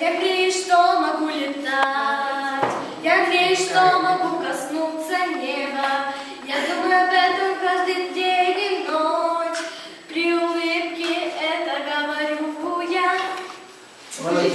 Я грею, что могу летать, я грею, что могу коснуться неба. Я думаю об этом каждый день и ночь. При улыбке это говорю я. Вы